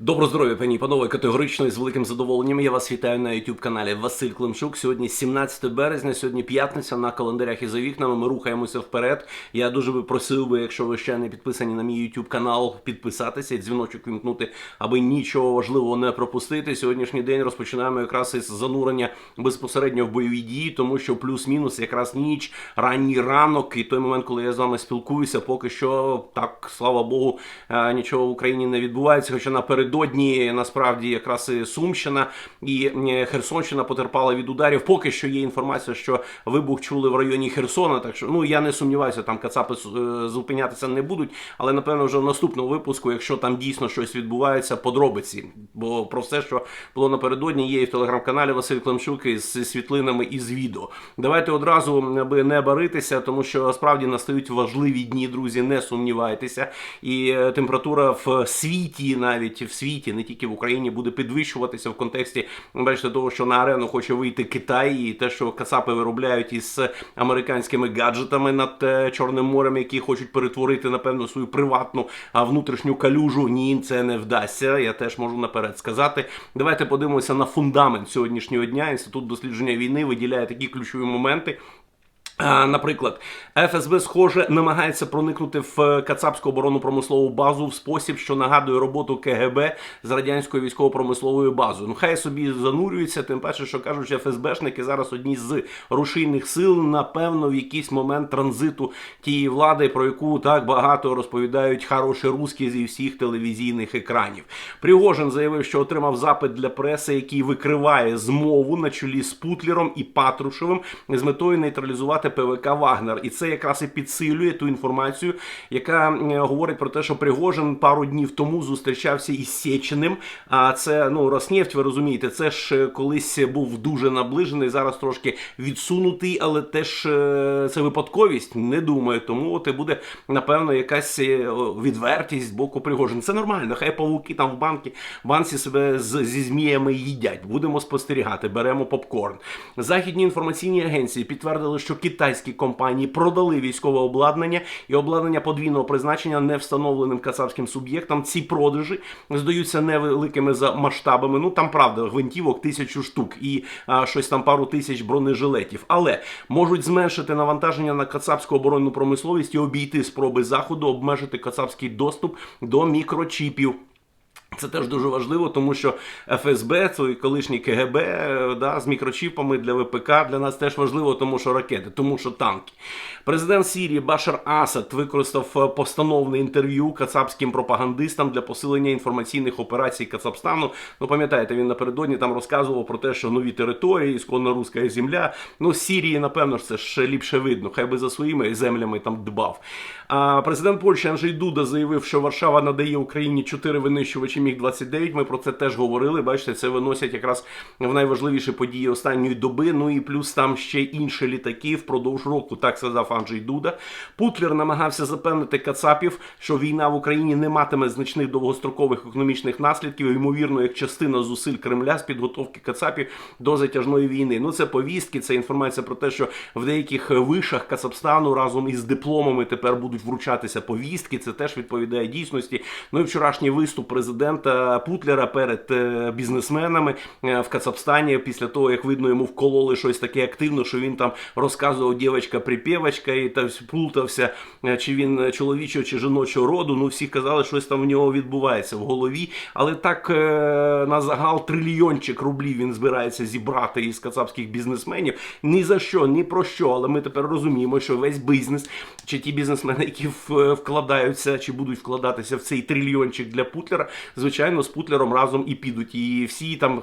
Добро здоров'я, пані і панове, категорично і з великим задоволенням. Я вас вітаю на youtube каналі Василь Климчук. Сьогодні 17 березня, сьогодні п'ятниця на календарях і за вікнами. Ми рухаємося вперед. Я дуже би просив би, якщо ви ще не підписані на мій youtube канал, підписатися і дзвіночок вімкнути, аби нічого важливого не пропустити. Сьогоднішній день розпочинаємо якраз із занурення безпосередньо в бойові дії, тому що плюс-мінус якраз ніч, ранній ранок, і той момент, коли я з вами спілкуюся, поки що так, слава Богу, е, нічого в Україні не відбувається. Хоча напередодні насправді якраз і Сумщина і Херсонщина потерпала від ударів. Поки що є інформація, що вибух чули в районі Херсона. Так що ну я не сумніваюся, там кацапи е, зупинятися не будуть. Але напевно вже в наступному випуску, якщо там дійсно щось відбувається, подробиці. Бо про все, що було напередодні, є і в телеграм-каналі Василь Климчук із світлинами і з відео. Давайте одразу аби не баритися, тому що справді настають важливі дні, друзі. Не сумнівайтеся. І е, температура в світі, навіть в світі, не тільки в Україні, буде підвищуватися в контексті бачите, того, що на арену хоче вийти Китай, і те, що Кацапи виробляють із американськими гаджетами над е, Чорним морем, які хочуть перетворити напевно свою приватну внутрішню калюжу. Ні, це не вдасться. Я теж можу наперед сказати. Давайте подивимося на фундамент сьогоднішнього дня. Інститут дослідження війни виділяє такі ключові моменти. Наприклад, ФСБ, схоже, намагається проникнути в Кацапську оборонно-промислову базу в спосіб, що нагадує роботу КГБ з радянською військово-промисловою базою. Ну хай собі занурюються, тим паче, що кажуть, що ФСБшники зараз одні з рушійних сил, напевно, в якийсь момент транзиту тієї влади, про яку так багато розповідають хороші русські зі всіх телевізійних екранів. Пригожин заявив, що отримав запит для преси, який викриває змову на чолі з Путлером і Патрушевим з метою нейтралізувати ПВК Вагнер, і це якраз і підсилює ту інформацію, яка говорить про те, що Пригожин пару днів тому зустрічався із Сєчиним. А це ну Роснефть, ви розумієте, це ж е, колись був дуже наближений, зараз трошки відсунутий, але теж е, це випадковість. Не думаю. Тому от і буде напевно якась е, відвертість з боку Пригожин. Це нормально. Хай павуки там в банки банці себе з, зі зміями їдять. Будемо спостерігати. Беремо попкорн. Західні інформаційні агенції підтвердили, що китайські компанії продали військове обладнання і обладнання подвійного призначення не встановленим кацапським суб'єктам. Ці продажі здаються невеликими за масштабами. Ну там правда, гвинтівок тисячу штук і а, щось там пару тисяч бронежилетів, але можуть зменшити навантаження на кацапську оборонну промисловість і обійти спроби заходу, обмежити кацапський доступ до мікрочіпів. Це теж дуже важливо, тому що ФСБ, це колишній КГБ, да, з мікрочіпами для ВПК для нас теж важливо, тому що ракети, тому що танки. Президент Сірії Башар Асад використав е, постановне інтерв'ю кацапським пропагандистам для посилення інформаційних операцій Кацапстану. Ну пам'ятаєте, він напередодні там розказував про те, що нові території, ісконно руська земля. Ну з Сірії, напевно, ж це ще ліпше видно. Хай би за своїми землями там дбав. А президент Польщі Анджей Дуда заявив, що Варшава надає Україні чотири винищувачі міг 29 Ми про це теж говорили. Бачите, це виносять якраз в найважливіші події останньої доби. Ну і плюс там ще інші літаки впродовж року. Так сказав Анджей Дуда. Путлер намагався запевнити Кацапів, що війна в Україні не матиме значних довгострокових економічних наслідків. Ймовірно, як частина зусиль Кремля з підготовки Кацапів до затяжної війни. Ну це повістки, це інформація про те, що в деяких вишах Кацапстану разом із дипломами тепер будуть вручатися повістки. Це теж відповідає дійсності. Ну і вчорашній виступ президента Путлера перед е, бізнесменами е, в Кацапстані після того, як видно, йому вкололи щось таке активно, що він там розказував дівчинка припєвочка і та плутався, е, чи він чоловічого чи жіночого роду. Ну всі казали, що щось там в нього відбувається в голові. Але так на загал трильйончик рублів він збирається зібрати із кацапських бізнесменів. Ні за що, ні про що. Але ми тепер розуміємо, що весь бізнес чи ті бізнесмени, які вкладаються чи будуть вкладатися в цей трильйончик для Путлера, звичайно, з Путлером разом і підуть. І всі там.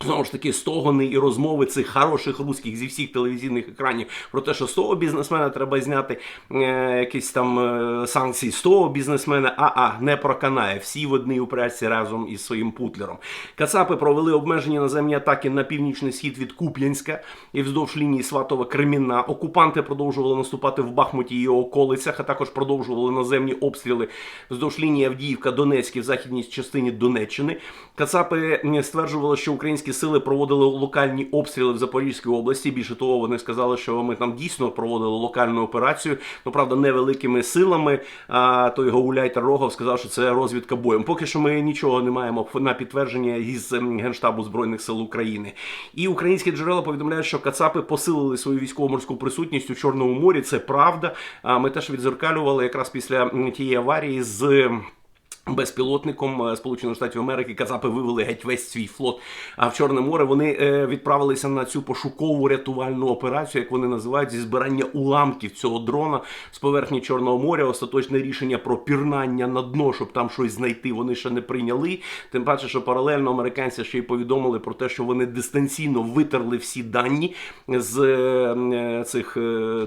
Знову ж таки, стогони і розмови цих хороших русських зі всіх телевізійних екранів про те, що з того бізнесмена треба зняти е, якісь там е, санкції, з того бізнесмена, а-а, не проканає. Всі в одній упряжці разом із своїм путлером. Кацапи провели обмежені наземні атаки на північний схід від Куп'янська і вздовж лінії Сватова Кремінна. Окупанти продовжували наступати в Бахмуті і околицях, а також продовжували наземні обстріли вздовж лінії Авдіївка, Донецькій в західній частині Донеччини. Кацапи стверджували, що українські українські сили проводили локальні обстріли в Запорізькій області. Більше того, вони сказали, що ми там дійсно проводили локальну операцію. Ну правда, невеликими силами. А той Гауляйтер Рогов сказав, що це розвідка боєм. Поки що ми нічого не маємо на підтвердження із ем, генштабу збройних сил України. І українські джерела повідомляють, що Кацапи посилили свою військово-морську присутність у Чорному морі. Це правда. А ми теж відзеркалювали якраз після тієї аварії з. Безпілотником е, Сполучених Штатів Америки Казапи вивели геть весь свій флот. В Чорне море вони е, відправилися на цю пошукову рятувальну операцію, як вони називають, зі збирання уламків цього дрона з поверхні Чорного моря. Остаточне рішення про пірнання на дно, щоб там щось знайти, вони ще не прийняли. Тим паче, що паралельно американці ще й повідомили про те, що вони дистанційно витерли всі дані з е, цих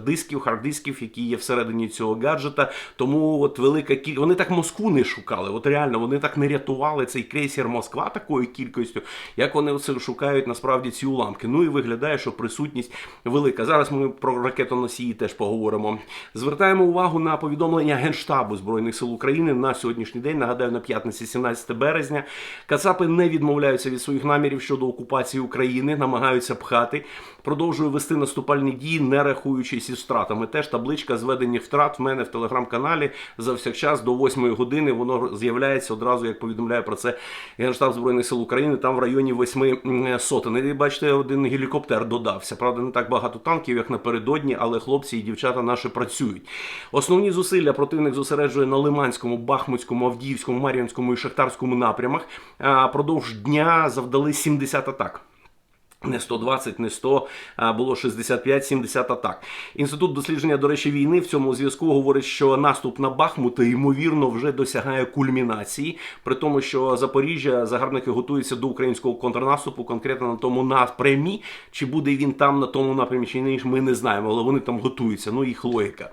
дисків, хард-дисків, які є всередині цього гаджета. Тому от велика кількість вони так Москву не шукали. От реально вони так не рятували цей крейсер Москва такою кількістю, як вони шукають насправді ці уламки. Ну і виглядає, що присутність велика. Зараз ми про ракетоносії теж поговоримо. Звертаємо увагу на повідомлення Генштабу Збройних сил України на сьогоднішній день. Нагадаю, на п'ятниці, 17 березня. Кацапи не відмовляються від своїх намірів щодо окупації України, намагаються пхати. Продовжує вести наступальні дії, не рахуючись із втратами. Теж табличка зведення втрат в мене в телеграм-каналі завсякчас до 8 години. Воно з'являється одразу, як повідомляє про це Генштаб Збройних сил України. Там в районі 8 сотень. І бачите, один гелікоптер додався. Правда, не так багато танків, як напередодні, але хлопці і дівчата наші працюють. Основні зусилля противник зосереджує на Лиманському, Бахмутському, Авдіївському, Мар'їнському і Шахтарському напрямах. А продовж дня завдали 70 атак. Не 120, не 100, а було 65-70 атак. Інститут дослідження, до речі, війни в цьому зв'язку говорить, що наступ на Бахмут ймовірно вже досягає кульмінації, при тому, що Запоріжжя загарбники готуються до українського контрнаступу, конкретно на тому напрямі. Чи буде він там на тому напрямі, чи ні, ми не знаємо, але вони там готуються. Ну їх логіка.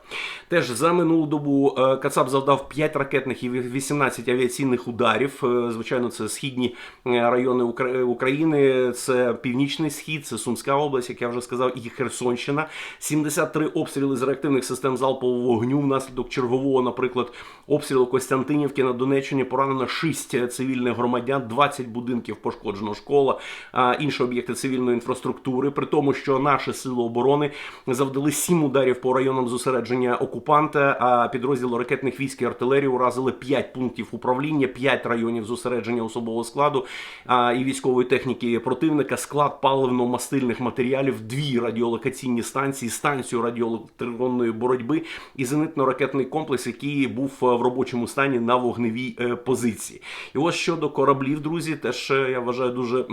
Теж за минулу добу е, Кацап завдав 5 ракетних і 18 авіаційних ударів. Е, Звичайно, це східні е, райони України, це північний схід, це Сумська область, як я вже сказав, і Херсонщина. 73 обстріли з реактивних систем залпового вогню внаслідок чергового, наприклад, обстрілу Костянтинівки на Донеччині поранено 6 цивільних громадян, 20 будинків пошкоджено школа, а інші об'єкти цивільної інфраструктури. При тому, що наші сили оборони завдали 7 ударів по районам зосередження окупанта, а підрозділи ракетних військ і артилерії уразили 5 пунктів управління, 5 районів зосередження особового складу і військової техніки противника, склад паливно-мастильних матеріалів, дві радіолокаційні станції, станцію радіоелектронної боротьби і зенитно-ракетний комплекс, який був е, в робочому стані на вогневій е, позиції. І ось щодо кораблів, друзі, теж е, я вважаю дуже.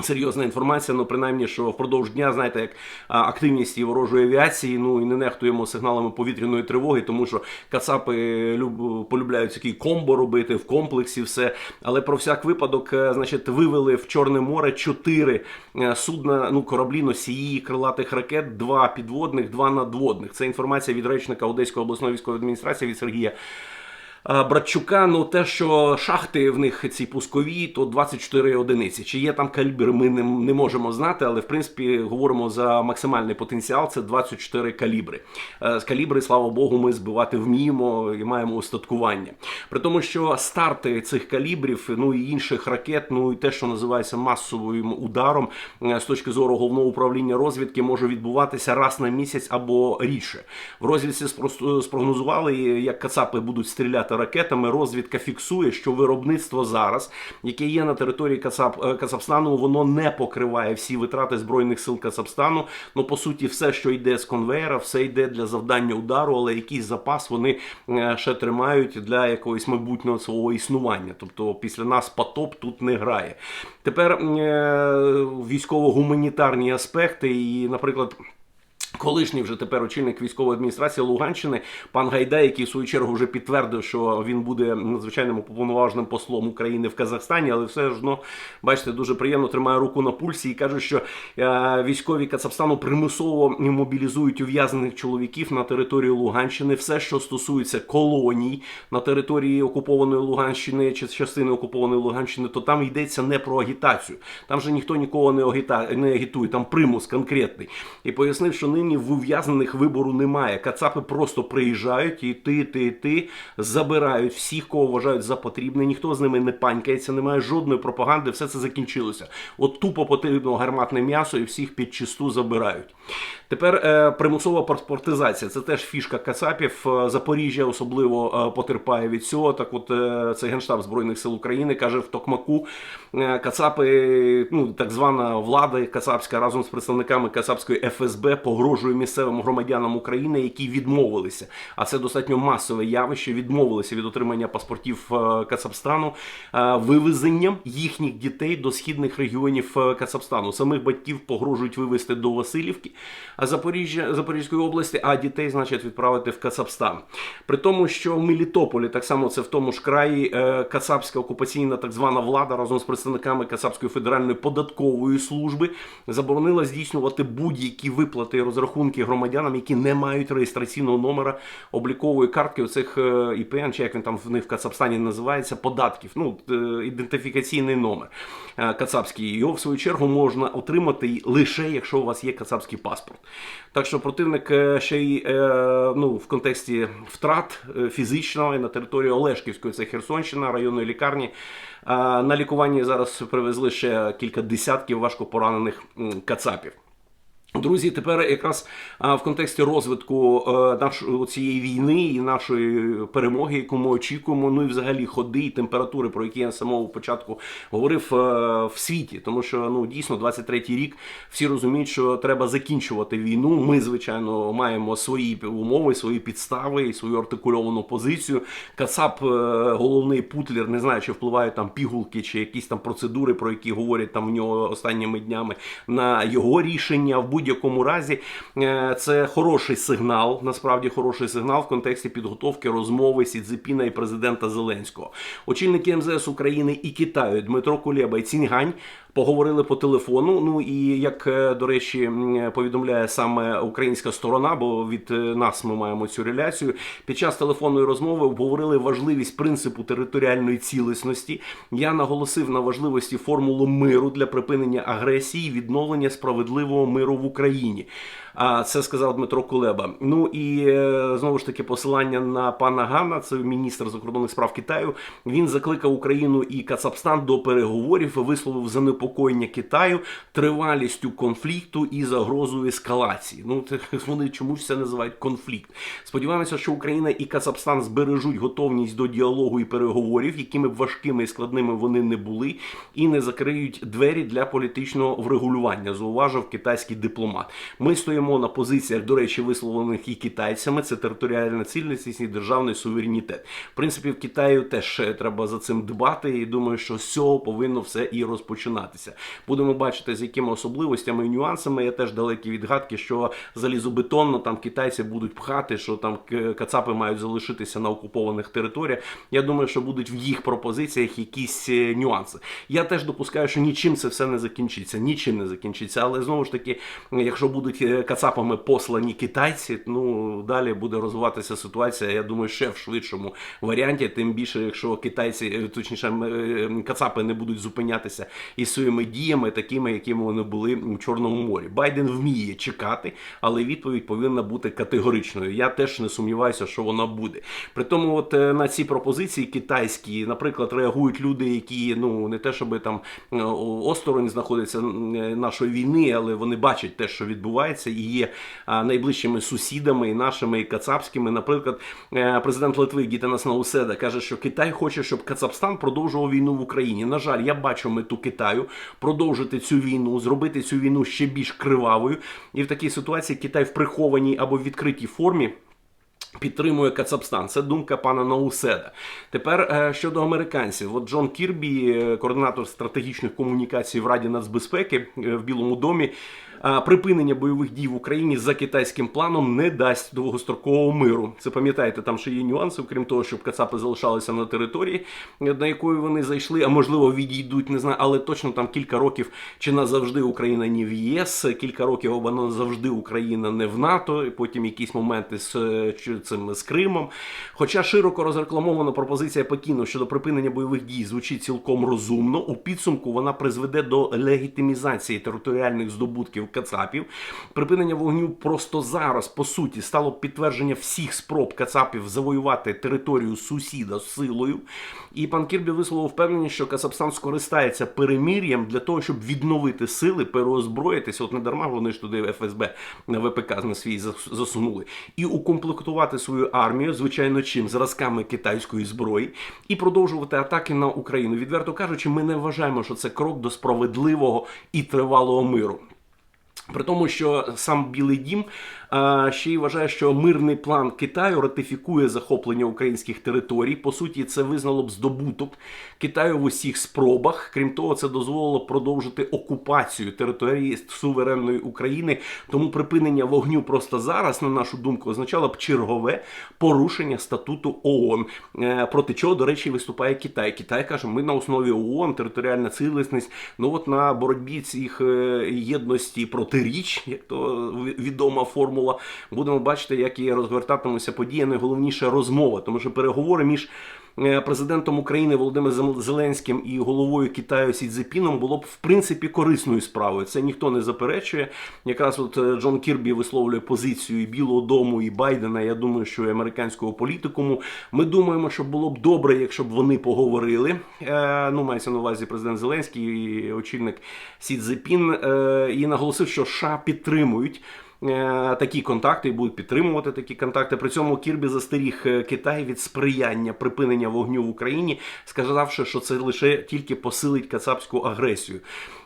Серйозна інформація, ну принаймні, що впродовж дня, знаєте, як активність і ворожої авіації, ну і не нехтуємо сигналами повітряної тривоги, тому що кацапи люб, полюбляють такий комбо робити в комплексі, все. Але про всяк випадок, е, значить, вивели в Чорне море чотири е, судна, ну кораблі носії крилатих ракет, два підводних, два надводних. Це інформація від речника Одеської обласної військової адміністрації від Сергія. Братчука, ну те, що шахти в них ці пускові, то 24 одиниці. Чи є там калібр, ми не, не можемо знати, але в принципі говоримо за максимальний потенціал. Це 24 калібри. Е, З калібри, слава Богу, ми збивати вміємо і маємо устаткування. При тому, що старти цих калібрів, ну і інших ракет, ну і те, що називається масовим ударом, е, з точки зору головного управління розвідки, може відбуватися раз на місяць або рідше. В розвідці спрогнозували, як кацапи будуть стріляти ракетами. Розвідка фіксує, що виробництво зараз, яке є на території Кацап, е, воно не покриває всі витрати збройних сил Казахстану. Ну по суті, все, що йде з конвейера, все йде для завдання удару, але якийсь запас вони е, ще тримають для якогось майбутнього свого існування. Тобто після нас потоп тут не грає. Тепер е, військово-гуманітарні аспекти, і, наприклад. Колишній вже тепер очільник військової адміністрації Луганщини, пан Гайдай, який в свою чергу вже підтвердив, що він буде надзвичайним уповноваженим послом України в Казахстані, але все ж ну, бачите, дуже приємно тримає руку на пульсі і каже, що е, військові Казахстану примусово мобілізують ув'язнених чоловіків на території Луганщини. Все, що стосується колоній на території окупованої Луганщини чи частини окупованої Луганщини, то там йдеться не про агітацію. Там же ніхто нікого не агітує, там примус конкретний. І пояснив, що нині В ув'язнених вибору немає. Кацапи просто приїжджають і ти, ти, ти забирають всіх, кого вважають за потрібне. Ніхто з ними не панькається, немає жодної пропаганди. Все це закінчилося. От тупо потрібно гарматне м'ясо і всіх під чисту забирають. Тепер е, примусова паспортизація. Це теж фішка Кацапів. Е, Запоріжжя особливо е, потерпає від цього. Так, от е, це генштаб збройних сил України каже в Токмаку. е, Кацапи, ну так звана влада Кацапська разом з представниками Кацапської ФСБ погрожує місцевим громадянам України, які відмовилися. А це достатньо масове явище. Відмовилися від отримання паспортів е, Кацапстану е, вивезенням їхніх дітей до східних регіонів е, Кацапстану. Самих батьків погрожують вивезти до Васильівки, Запоріжжя Запорізької області, а дітей, значить, відправити в Кацапстан. При тому, що в Мелітополі, так само це в тому ж краї, Кацапська окупаційна так звана влада разом з представниками Кацапської федеральної податкової служби заборонила здійснювати будь-які виплати і розрахунки громадянам, які не мають реєстраційного номера облікової картки оцих е, ІПН, чи як він там в них в Кацапстані називається, податків. Ну, е, ідентифікаційний номер е, кацапський. Його в свою чергу можна отримати лише якщо у вас є кацапський паспорт. Так що противник ще й ну, в контексті втрат фізичного на території Олешківської, це Херсонщина, районної лікарні. На лікуванні зараз привезли ще кілька десятків важко поранених кацапів. Друзі, тепер якраз в контексті розвитку е, нашої цієї війни і нашої перемоги, яку ми очікуємо, ну і взагалі ходи і температури, про які я з самого початку говорив е, в світі, тому що ну дійсно 23-й рік всі розуміють, що треба закінчувати війну. Ми, звичайно, маємо свої умови, свої підстави і свою артикульовану позицію. Кацап, е, головний путлер, не знаю, чи впливають там пігулки чи якісь там процедури, про які говорять там в нього останніми днями на його рішення в будь-якому разі е, це хороший сигнал, насправді хороший сигнал в контексті підготовки розмови Сідзепіна і президента Зеленського. Очільники МЗС України і Китаю Дмитро Кулеба і Ціньгань поговорили по телефону. Ну і як е, до речі, повідомляє саме українська сторона, бо від е, нас ми маємо цю реляцію. Під час телефонної розмови обговорили важливість принципу територіальної цілісності. Я наголосив на важливості формули миру для припинення агресії, відновлення справедливого миру в Україні. А це сказав Дмитро Кулеба. Ну і е, знову ж таки посилання на пана Гана, це міністр закордонних справ Китаю. Він закликав Україну і Кацапстан до переговорів, висловив занепокоєння Китаю тривалістю конфлікту і загрозою ескалації. Ну вони чомусь це називають конфлікт. Сподіваємося, що Україна і Кацапстан збережуть готовність до діалогу і переговорів, якими б важкими і складними вони не були, і не закриють двері для політичного врегулювання. Зауважив китайський дипломат. Ми стоїмо на позиціях, до речі, висловлених і китайцями. Це територіальна цілісність і державний суверенітет. В принципі, в Китаю теж треба за цим дбати. І думаю, що з цього повинно все і розпочинатися. Будемо бачити, з якими особливостями і нюансами. Я теж далекий від гадки, що залізобетонно там китайці будуть пхати, що там кацапи мають залишитися на окупованих територіях. Я думаю, що будуть в їх пропозиціях якісь е, нюанси. Я теж допускаю, що нічим це все не закінчиться, нічим не закінчиться. Але знову ж таки, якщо будуть е, кацапами послані китайці, ну далі буде розвиватися ситуація. Я думаю, ще в швидшому варіанті. Тим більше, якщо китайці, е, точніше, е, кацапи не будуть зупинятися із своїми діями, такими, якими вони були у Чорному морі. Байден вміє чекати, але відповідь повинна бути категоричною. Я теж не сумніваюся, що вона буде. При тому, от е, на ці пропозиції китайські, наприклад, реагують люди, які ну не те, щоб там осторонь знаходяться е, нашої війни, але вони бачать те, що відбувається, і є найближчими сусідами, і нашими, і кацапськими. Наприклад, е, президент Литви Гітанас Науседа каже, що Китай хоче, щоб Кацапстан продовжував війну в Україні. На жаль, я бачу мету Китаю продовжити цю війну, зробити цю війну ще більш кривавою. І в такій ситуації Китай в прихованій або відкритій формі. Підтримує Кацапстан. Це думка пана Науседа. Тепер е, щодо американців, от Джон Кірбі, е, координатор стратегічних комунікацій в Раді нацбезпеки в Білому домі. Припинення бойових дій в Україні за китайським планом не дасть довгострокового миру. Це пам'ятаєте, там ще є нюанси, окрім того, щоб Кацапи залишалися на території, на якої вони зайшли, а можливо відійдуть, не знаю, але точно там кілька років чи назавжди Україна не в ЄС, кілька років або назавжди Україна не в НАТО, і потім якісь моменти з е, цим з Кримом. Хоча широко розрекламована пропозиція Пекіну щодо припинення бойових дій звучить цілком розумно, у підсумку вона призведе до легітимізації територіальних здобутків Кацапів. Припинення вогню просто зараз, по суті, стало підтвердження всіх спроб Кацапів завоювати територію сусіда силою. І пан Кірбі висловив впевненість, що Казахстан скористається перемир'ям для того, щоб відновити сили, переозброїтися. От не дарма вони ж туди ФСБ на ВПК на свій зас- засунули, і укомплектувати свою армію, звичайно, чим зразками китайської зброї, і продовжувати атаки на Україну. Відверто кажучи, ми не вважаємо, що це крок до справедливого і тривалого миру. При тому, що сам Білий Дім а, ще й вважає, що мирний план Китаю ратифікує захоплення українських територій. По суті, це визнало б здобуток Китаю в усіх спробах. Крім того, це дозволило продовжити окупацію території суверенної України. Тому припинення вогню просто зараз, на нашу думку, означало б чергове порушення статуту ООН, е, проти чого, до речі, виступає Китай. Китай каже, ми на основі ООН, територіальна цілісність. Ну от на боротьбі цих е, єдності протиріч, як то відома формула, будемо бачити, як і розгортатимуться події. Найголовніше розмова, тому що переговори між е, президентом України Володимиром Зеленським і головою Китаю Сі Цзепіном було б в принципі корисною справою. Це ніхто не заперечує. Якраз от е, Джон Кірбі висловлює позицію і Білого Дому, і Байдена. Я думаю, що і американського політикуму. Ми думаємо, що було б добре, якщо б вони поговорили. Е, ну, мається на увазі президент Зеленський, і очільник Сі Цзепін, е, і наголосив, що США підтримують. Е, Такі контакти і будуть підтримувати такі контакти. При цьому Кірбі застеріг е, Китай від сприяння припинення вогню в Україні, сказавши, що це лише тільки посилить кацапську агресію.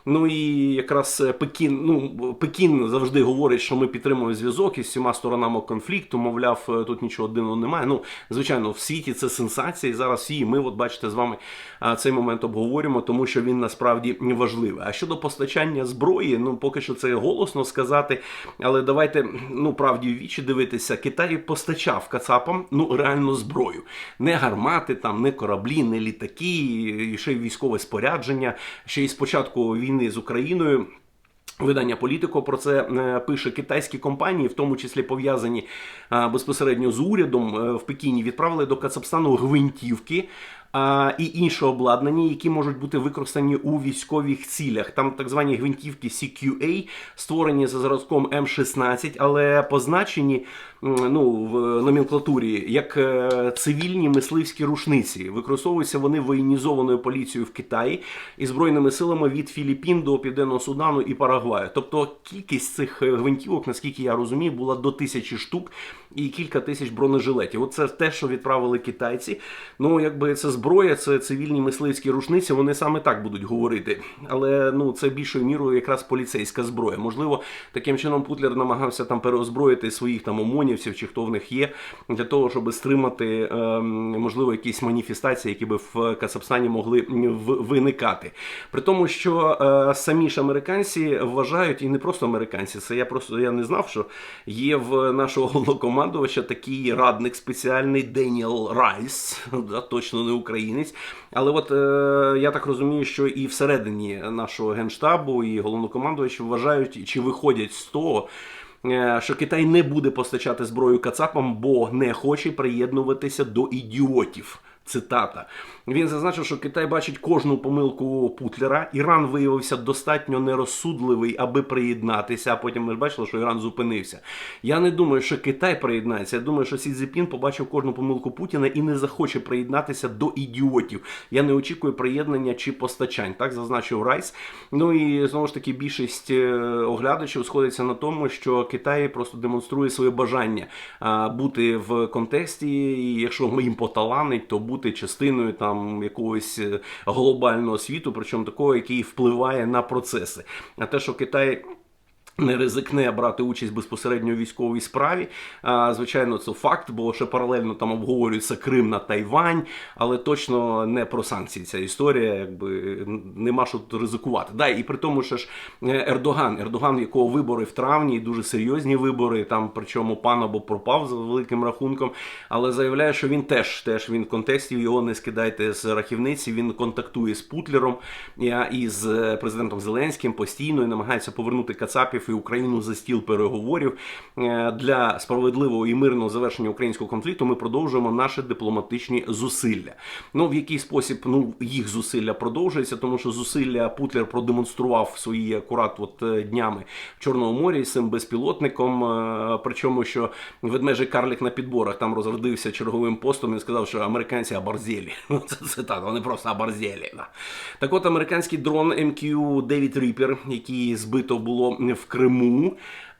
Ну і якраз е, Пекін, ну Пекін завжди говорить, що ми підтримуємо зв'язок із всіма сторонами конфлікту. Мовляв, тут нічого дивного немає. Ну звичайно, в світі це сенсація. І зараз всі ми, от бачите, з вами цей момент обговорюємо, тому що він насправді важливий. А щодо постачання зброї, ну поки що це голосно сказати, але давайте ну правді в вічі дивитися. Китай постачав кацапам ну реально зброю, не гармати, там не кораблі, не літаки, і ще й військове спорядження. Ще й з початку війни з Україною. Видання Політико про це е, пише китайські компанії, в тому числі пов'язані е, безпосередньо з урядом е, в Пекіні, відправили до Кацапстану гвинтівки. А, І інше обладнання, які можуть бути використані у військових цілях. Там так звані гвинтівки CQA, створені за зразком М16, але позначені ну, в номенклатурі як е, цивільні мисливські рушниці. Використовуються вони воєнізованою поліцією в Китаї і збройними силами від Філіппін до Південного Судану і Парагваю. Тобто кількість цих е, гвинтівок, наскільки я розумію, була до тисячі штук і кілька тисяч бронежилетів. Оце те, що відправили китайці. Ну, якби це зброя, це цивільні мисливські рушниці. Вони саме так будуть говорити. Але ну це більшою мірою якраз поліцейська зброя. Можливо, таким чином Путлер намагався там переозброїти своїх там омонівців чи хто в них є, для того, щоб стримати ем, можливо якісь маніфестації, які би в Кацапстані могли виникати. При тому, що е, самі ж американці вважають, і не просто американці, це я просто я не знав, що є в нашого головнокомандувача такий радник спеціальний Деніел Райс, да, точно не українець. Але от е, я так розумію, що і всередині нашого генштабу, і головнокомандувачі вважають чи виходять з того. е, Що Китай не буде постачати зброю Кацапам, бо не хоче приєднуватися до ідіотів. Цитата. Він зазначив, що Китай бачить кожну помилку Путлера. Іран виявився достатньо нерозсудливий, аби приєднатися. А потім ми ж бачили, що Іран зупинився. Я не думаю, що Китай приєднається. Я думаю, що Сі Цзіпін побачив кожну помилку Путіна і не захоче приєднатися до ідіотів. Я не очікую приєднання чи постачань. Так зазначив Райс. Ну і знову ж таки, більшість е, оглядачів сходиться на тому, що Китай просто демонструє своє бажання бути в контексті, і якщо їм поталанить, то бути частиною там якогось е, глобального світу, причому такого, який впливає на процеси. А те, що Китай. Не ризикне брати участь безпосередньо у військовій справі. А, звичайно, це факт, бо ще паралельно там обговорюється Крим на Тайвань, але точно не про санкції ця історія, якби нема що ризикувати. Да, і при тому, що ж е, Ердоган, Ердоган, якого вибори в травні, дуже серйозні вибори, там причому пан або пропав за великим рахунком, але заявляє, що він теж теж він в контексті його не скидайте з рахівниці. Він контактує з Путлером і- і з президентом Зеленським постійно і намагається повернути Кацапів і Україну за стіл переговорів е, для справедливого і мирного завершення українського конфлікту. Ми продовжуємо наші дипломатичні зусилля. Ну в який спосіб ну їх зусилля продовжується, тому що зусилля Путлер продемонстрував свої акурат от е, днями в Чорному морі з цим безпілотником. е, Причому що ведмежий карлик на підборах там розродився черговим постом і сказав, що американці оборзелі. Ну, Це цитата, вони просто оборзелі. Так от американський дрон MQ-9 Reaper, який збито було в Криму.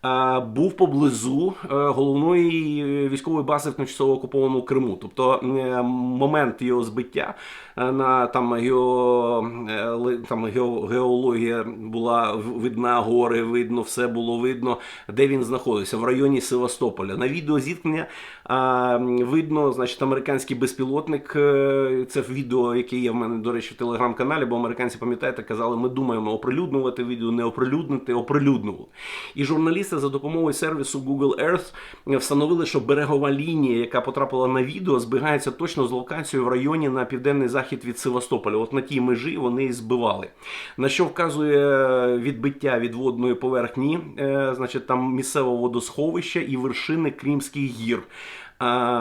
А, Був поблизу е, головної військової бази в тимчасово окупованому Криму. Тобто е, момент його збиття е, на там е, там геологія була видна, гори видно, все було видно, де він знаходився в районі Севастополя. На відео зіткнення видно, значить, американський безпілотник. е, Це відео, яке є в мене, до речі, в телеграм-каналі, бо американці, пам'ятаєте, казали, ми думаємо оприлюднювати відео, не оприлюднити, оприлюднували. І журналісти за допомогою сервісу Google Earth встановили, що берегова лінія, яка потрапила на відео, збігається точно з локацією в районі на південний захід від Севастополя. От на тій межі вони і збивали. На що вказує відбиття від водної поверхні, е, значить, там місцеве водосховище і вершини Кримських гір.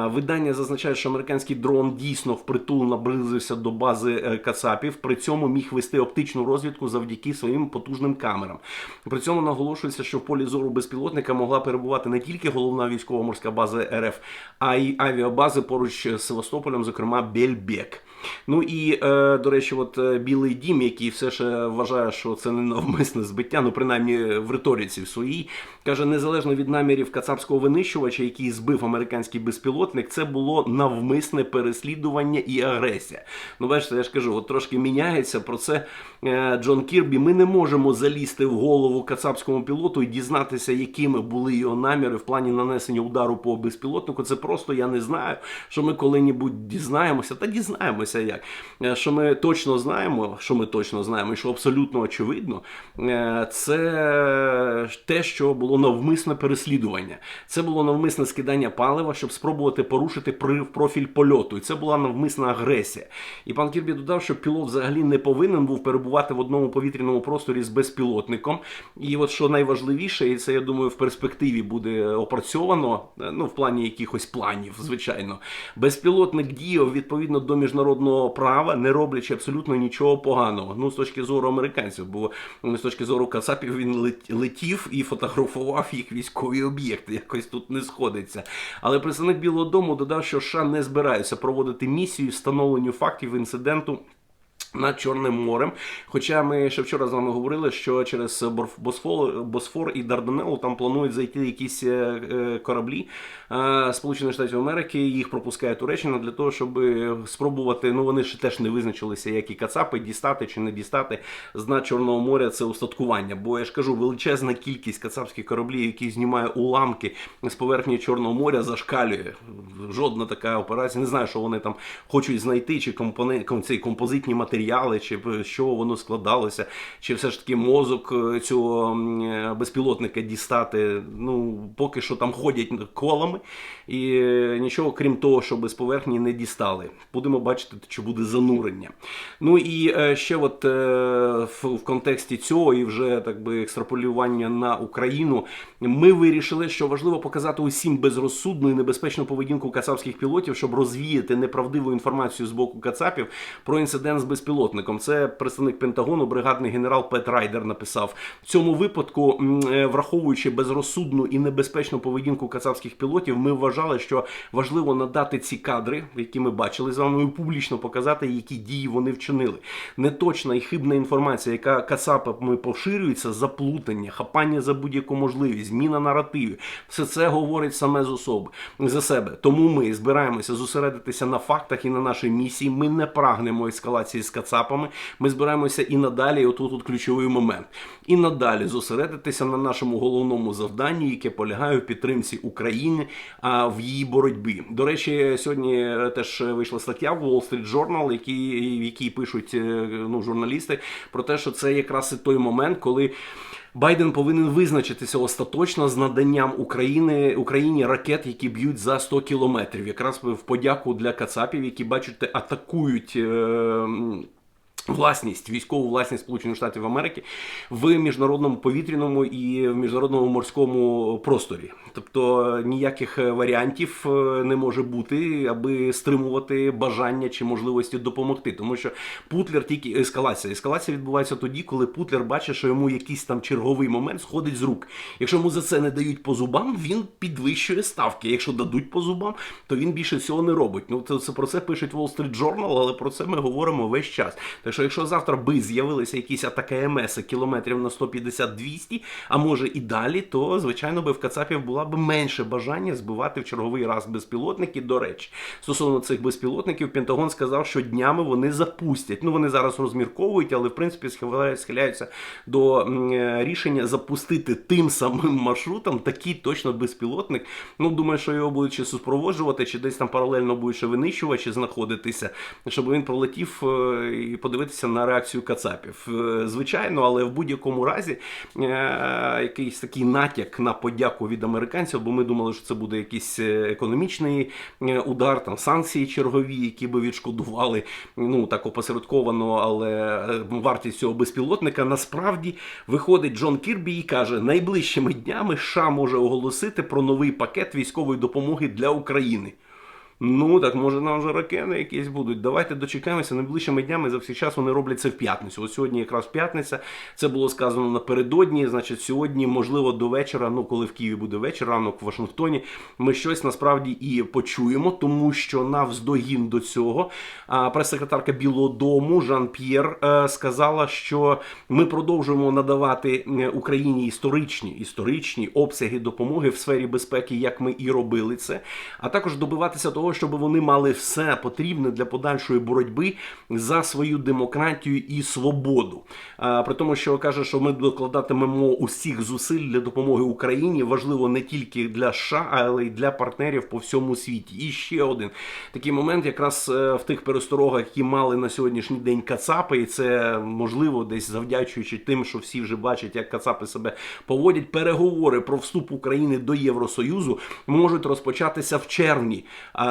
Видання зазначає, що американський дрон дійсно впритул наблизився до бази е, Кацапів. При цьому міг вести оптичну розвідку завдяки своїм потужним камерам. При цьому наголошується, що в полі зору безпілотника могла перебувати не тільки головна військова морська база РФ, а й авіабази поруч з Севастополем, зокрема Бельбек. Ну і е, до речі, от е, Білий Дім, який все ще вважає, що це не навмисне збиття, ну принаймні в риториці в своїй, каже, незалежно від намірів кацапського винищувача, який збив американський безпілотник, це було навмисне переслідування і агресія. Ну, бачите, я ж кажу, от трошки міняється про це е, Джон Кірбі. Ми не можемо залізти в голову кацапському пілоту і дізнатися, якими були його наміри в плані нанесення удару по безпілотнику. Це просто я не знаю, що ми коли-небудь дізнаємося, та дізнаємося як. Е, Що ми точно знаємо, що ми точно знаємо, і що абсолютно очевидно, е, це те, що було навмисне переслідування. Це було навмисне скидання палива, щоб спробувати порушити профіль польоту. І це була навмисна агресія. І пан Кірбі додав, що пілот взагалі не повинен був перебувати в одному повітряному просторі з безпілотником. І от що найважливіше, і це я думаю, в перспективі буде опрацьовано, е, ну в плані якихось планів, звичайно. Безпілотник діяв відповідно до міжнародного права, не роблячи абсолютно нічого поганого. Ну, з точки зору американців, бо ну, з точки зору Кацапів він летів і фотографував їх військові об'єкти. Якось тут не сходиться. Але представник Білого Дому додав, що США не збираються проводити місію встановленню фактів інциденту. Над Чорним морем. Хоча ми ще вчора з вами говорили, що через Босфор, Босфор і Дарданеллу там планують зайти якісь е, е, кораблі е, Сполучених Штатів Америки. Їх пропускає Туреччина для того, щоб спробувати. Ну вони ж теж не визначилися, як і Кацапи, дістати чи не дістати з дна Чорного моря це устаткування. Бо я ж кажу, величезна кількість кацапських кораблів, які знімає уламки з поверхні Чорного моря, зашкалює. Жодна така операція. Не знаю, що вони там хочуть знайти, чи компони... ком- цей композитні матеріали, чи б- з чого воно складалося, чи все ж таки мозок е, цього е, безпілотника дістати. Ну, поки що там ходять колами, і е, нічого крім того, що без поверхні не дістали. Будемо бачити, чи буде занурення. Ну і ще от в контексті цього і вже так би екстраполювання на Україну, ми вирішили, що важливо показати усім безрозсудну і небезпечну поведінку кацапських пілотів, щоб розвіяти неправдиву інформацію з боку кацапів про інцидент з безпілотником. Це представник Пентагону, бригадний генерал Пет Райдер написав в цьому випадку, е, враховуючи безрозсудну і небезпечну поведінку кацапських пілотів, ми вважали, що важливо надати ці кадри, які ми бачили з вами, і публічно показати, які дії вони вчинили. Неточна і хибна інформація, яка кацапами поширюється, заплутання, хапання за будь-яку можливість, зміна наративів. Все це говорить саме з особи за себе. Тому ми збираємося зосередитися на фактах і на нашій місії. Ми не прагнемо ескалації з кацапами. Ми збираємося і надалі. І отут от ключовий момент. І надалі зосередитися на нашому головному завданні, яке полягає в підтримці України а в її боротьбі. До речі, сьогодні е, теж вийшла стаття в Wall Street Journal, які, в якій пишуть е, ну, журналісти про те, що це якраз і той момент, коли. Байден повинен визначитися остаточно з наданням України Україні ракет, які б'ють за 100 кілометрів, якраз в подяку для Кацапів, які бачите, атакують. Е- Власність, військову власність Сполучених Штатів Америки в міжнародному повітряному і в міжнародному морському просторі. Тобто ніяких варіантів е, не може бути, аби стримувати бажання чи можливості допомогти. Тому що Путлер тільки ескалація. Ескалація відбувається тоді, коли Путлер бачить, що йому якийсь там черговий момент сходить з рук. Якщо йому за це не дають по зубам, він підвищує ставки. Якщо дадуть по зубам, то він більше цього не робить. Ну це, це про це пишуть Wall Street Journal, але про це ми говоримо весь час. Так що, якщо завтра би з'явилися якісь атаки МС кілометрів на 150-200, а може і далі, то звичайно би в Кацапів була б менше бажання збивати в черговий раз безпілотники. До речі, стосовно цих безпілотників, Пентагон сказав, що днями вони запустять. Ну вони зараз розмірковують, але в принципі схиляються до е, рішення запустити тим самим маршрутом такий точно безпілотник. Ну думаю, що його будуть чи супроводжувати, чи десь там паралельно будуть ще винищувачі знаходитися, щоб він пролетів е, і подивитися на реакцію Кацапів. Е, Звичайно, але в будь-якому разі е, якийсь такий натяк на подяку від американців, бо ми думали, що це буде якийсь е, економічний удар, там санкції чергові, які би відшкодували ну так опосередковано, але вартість цього безпілотника насправді виходить Джон Кірбі і каже: найближчими днями США може оголосити про новий пакет військової допомоги для України. Ну так може нам вже ракети якісь будуть. Давайте дочекаємося найближчими днями. За всій час вони роблять це в п'ятницю. Ось сьогодні якраз п'ятниця. Це було сказано напередодні. Значить, сьогодні, можливо, до вечора. Ну коли в Києві буде вечір, ранок в Вашингтоні. Ми щось насправді і почуємо, тому що навздогін до цього прес-секретарка Білого Дому Жан П'єр е, сказала, що ми продовжуємо надавати Україні історичні історичні обсяги допомоги в сфері безпеки, як ми і робили це, а також добиватися того, щоб вони мали все потрібне для подальшої боротьби за свою демократію і свободу. А, при тому, що каже, що ми докладатимемо усіх зусиль для допомоги Україні, важливо не тільки для США, але й для партнерів по всьому світі. І ще один такий момент, якраз е, в тих пересторогах, які мали на сьогоднішній день Кацапи, і це можливо десь завдячуючи тим, що всі вже бачать, як Кацапи себе поводять. Переговори про вступ України до Євросоюзу можуть розпочатися в червні.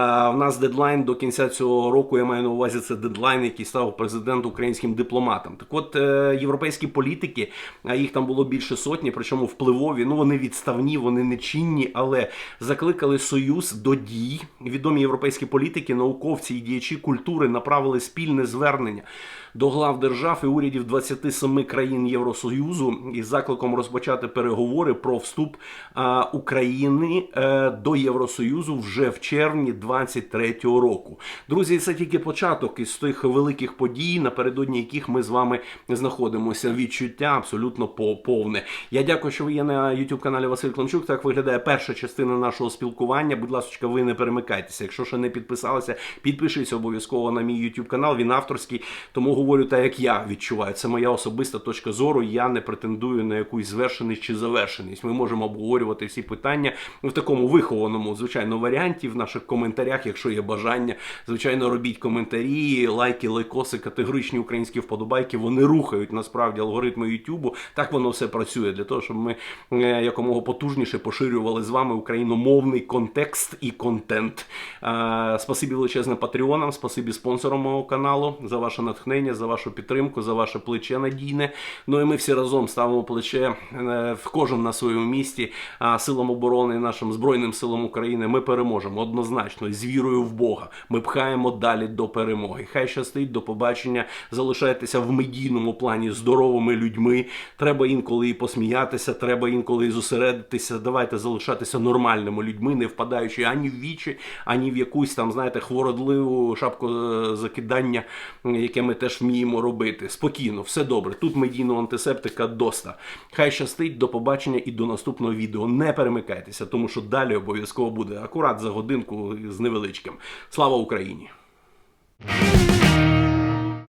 А в нас дедлайн до кінця цього року. Я маю на увазі це дедлайн, який став президент українським дипломатом. Так, от е, європейські політики, а їх там було більше сотні, причому впливові. Ну вони відставні, вони нечинні, але закликали союз до дій. Відомі європейські політики, науковці і діячі культури направили спільне звернення до глав держав і урядів 27 країн Євросоюзу із закликом розпочати переговори про вступ а, України е, до Євросоюзу вже в червні 23-го року. Друзі, це тільки початок із тих великих подій, напередодні яких ми з вами знаходимося. Відчуття абсолютно по- повне. Я дякую, що ви є на youtube каналі Василь Климчук. Так виглядає перша частина нашого спілкування. Будь ласка, ви не перемикайтеся. Якщо ще не підписалися, підпишіться обов'язково на мій youtube канал. Він авторський, тому говорю так, як я відчуваю. Це моя особиста точка зору. Я не претендую на якусь звершеність чи завершеність. Ми можемо обговорювати всі питання в такому вихованому, звичайно, варіанті в наших коментарях, якщо є бажання. Звичайно, робіть коментарі, лайки, лайкоси, категоричні українські вподобайки. Вони рухають насправді алгоритми Ютубу. Так воно все працює для того, щоб ми е, якомога потужніше поширювали з вами україномовний контекст і контент. Е, Спасибі величезне патреонам, спасибі спонсорам мого каналу за ваше натхнення, за вашу підтримку, за ваше плече надійне. Ну і ми всі разом ставимо плече е, в кожен на своєму місці а, силам оборони, нашим збройним силам України. Ми переможемо однозначно з вірою в Бога. Ми пхаємо далі до перемоги. Хай щастить, до побачення. Залишайтеся в медійному плані здоровими людьми. Треба інколи і посміятися, треба інколи і зосередитися. Давайте залишатися нормальними людьми, не впадаючи ані в вічі, ані в якусь там, знаєте, хвородливу шапку е, закидання, яке ми теж вміємо робити. Спокійно, все добре. Тут медійного антисептика доста. Хай щастить, до побачення і до наступного відео. Не перемикайтеся, тому що далі обов'язково буде акурат за годинку з невеличким. Слава Україні!